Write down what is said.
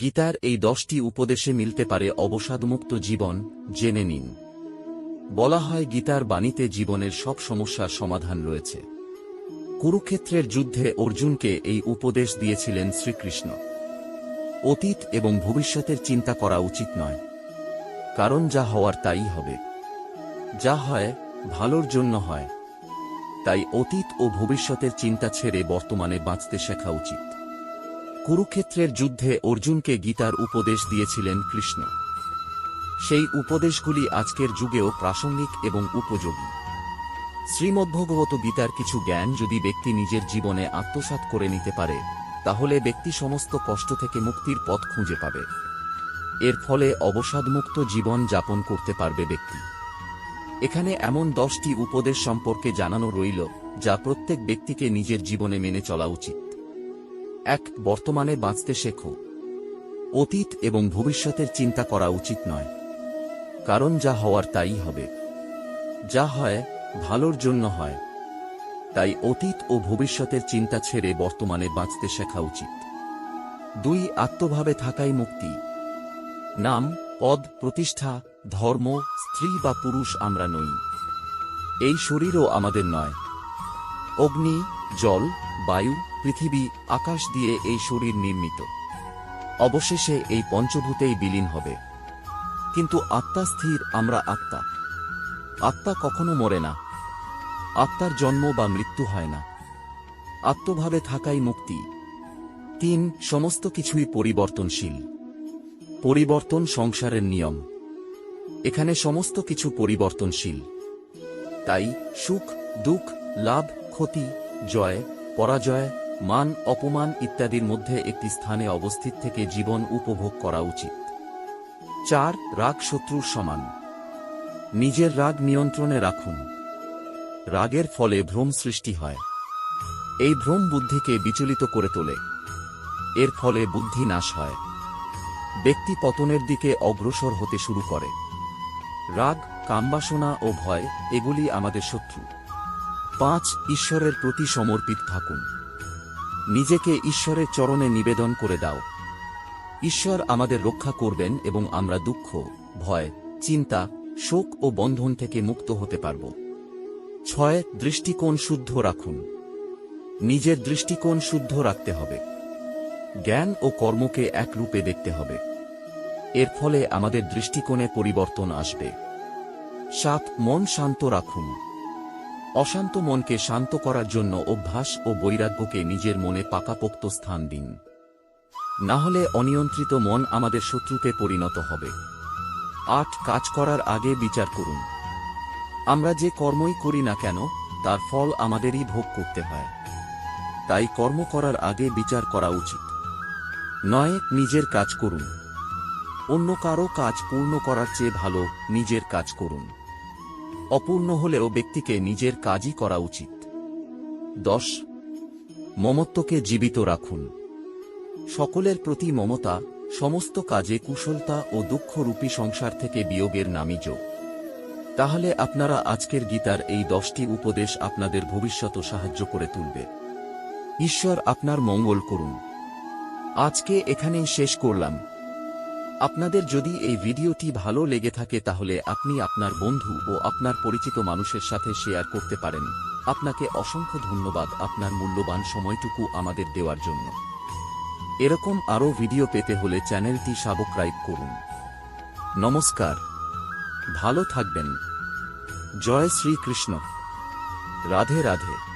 গীতার এই দশটি উপদেশে মিলতে পারে অবসাদমুক্ত জীবন, জেনে নিন। বলা হয় গীতার বাণীতে জীবনের সব সমস্যার সমাধান রয়েছে। কুরুক্ষেত্রের যুদ্ধে অর্জুনকে এই উপদেশ দিয়েছিলেন শ্রীকৃষ্ণ। অতীত এবং ভবিষ্যতের চিন্তা করা উচিত নয়। কারণ যা হওয়ার তাই হবে। যা হয়, ভালোর জন্য হয়। তাই অতীত ও ভবিষ্যতের চিন্তা ছেড়ে বর্তমানে বাঁচতে শেখা উচিত। কুরুক্ষেত্রের যুদ্ধে অর্জুনকে গীতার উপদেশ দিয়েছিলেন কৃষ্ণ। সেই উপদেশগুলি আজকের যুগেও প্রাসঙ্গিক এবং উপযোগী। শ্রীমদ্ভগবত গীতার কিছু জ্ঞান যদি ব্যক্তি নিজের জীবনে আত্মসাৎ করে নিতে পারে, তাহলে ব্যক্তি সমস্ত কষ্ট থেকে মুক্তির পথ খুঁজে পাবে। এর ফলে অবসাদমুক্ত জীবন যাপন করতে পারবে ব্যক্তি। এখানে এমন দশটি উপদেশ সম্পর্কে জানানো রইল, যা প্রত্যেক ব্যক্তিকে নিজের জীবনে মেনে চলা উচিত। এক, বর্তমানে বাঁচতে শেখো। অতীত এবং ভবিষ্যতের চিন্তা করা উচিত নয়। কারণ যা হওয়ার তাই হবে। যা হয়, ভালোর জন্য হয়। তাই অতীত ও ভবিষ্যতের চিন্তা ছেড়ে বর্তমানে বাঁচতে শেখা উচিত। দুই, আত্মভাবে থাকাই মুক্তি। নাম, পদ, প্রতিষ্ঠা, ধর্ম, স্ত্রী বা পুরুষ আমরা নই। এই শরীরও আমাদের নয়। অগ্নি, জল, বায়ু পৃথিবী আকাশ দিয়ে এই শরীর নির্মিত। অবশেষে এই পঞ্চভূতেই বিলীন হবে। কিন্তু আত্মা স্থির, আমরা আত্মা। আত্মা কখনো মরে না। আত্মার জন্ম বা মৃত্যু হয় না। আত্মভাবে থাকাই মুক্তি। তিন, সমস্ত কিছুই পরিবর্তনশীল। পরিবর্তন সংসারের নিয়ম। এখানে সমস্ত কিছু পরিবর্তনশীল। তাই সুখ, দুঃখ, লাভ, ক্ষতি, জয়, পরাজয় মান, অপমান ইত্যাদির মধ্যে একটি স্থানে অবস্থিত থেকে জীবন উপভোগ করা উচিত। চার, রাগ শত্রুর সমান। নিজের রাগ নিয়ন্ত্রণে রাখুন। রাগের ফলে ভ্রম সৃষ্টি হয়। এই ভ্রম বুদ্ধিকে বিচলিত করে তোলে। এর ফলে বুদ্ধি নাশ হয়। ব্যক্তি পতনের দিকে অগ্রসর হতে শুরু করে। রাগ, কামবাসনা ও ভয়, এগুলি আমাদের শত্রু। পাঁচ, ঈশ্বরের প্রতি সমর্পিত থাকুন। নিজেকে ঈশ্বরের চরণে নিবেদন করে দাও। ঈশ্বর আমাদের রক্ষা করবেন এবং আমরা দুঃখ, ভয়, চিন্তা, শোক ও বন্ধন থেকে মুক্ত হতে পারব। ছয়, দৃষ্টিকোণ শুদ্ধ রাখুন। নিজের দৃষ্টিকোণ শুদ্ধ রাখতে হবে। জ্ঞান ও কর্মকে এক রূপে দেখতে হবে। এর ফলে আমাদের দৃষ্টিকোণে পরিবর্তন আসবে। সাত, মন শান্ত রাখুন। অশান্ত মনকে শান্ত করার জন্য অভ্যাস ও বৈরাগ্যকে নিজের মনে পাকাপোক্ত স্থান দিন। না হলে অনিয়ন্ত্রিত মন আমাদের শত্রুতে পরিণত হবে। আট, কাজ করার আগে বিচার করুন। আমরা যে কর্মই করি না কেন, তার ফল আমাদেরই ভোগ করতে হয়। তাই কর্ম করার আগে বিচার করা উচিত। নয়, নিজের কাজ করুন। অন্য কারও কাজ পূর্ণ করার চেয়ে ভালো নিজের কাজ করুন। অপূর্ণ হলেও ব্যক্তিকে নিজের কাজই করা উচিত। দশ, মমত্বকে জীবিত রাখুন। সকলের প্রতি মমতা, সমস্ত কাজে কুশলতা ও দুঃখরূপী সংসার থেকে বিয়োগের নামই যোগ। তাহলে আপনারা আজকের গীতার এই দশটি উপদেশ আপনাদের ভবিষ্যৎ সাহায্য করে তুলবে। ঈশ্বর আপনার মঙ্গল করুন। আজকে এখানেই শেষ করলাম। আপনাদের যদি এই ভিডিওটি ভালো লেগে থাকে তাহলে আপনি আপনার বন্ধু ও আপনার পরিচিত মানুষের সাথে শেয়ার করতে পারেন। আপনাকে অসংখ্য ধন্যবাদ আপনার মূল্যবান সময়টুকু আমাদের দেওয়ার জন্য। এরকম আরও ভিডিও পেতে হলে চ্যানেলটি সাবস্ক্রাইব করুন। নমস্কার। ভালো থাকবেন। জয় শ্রীকৃষ্ণ। রাধে রাধে।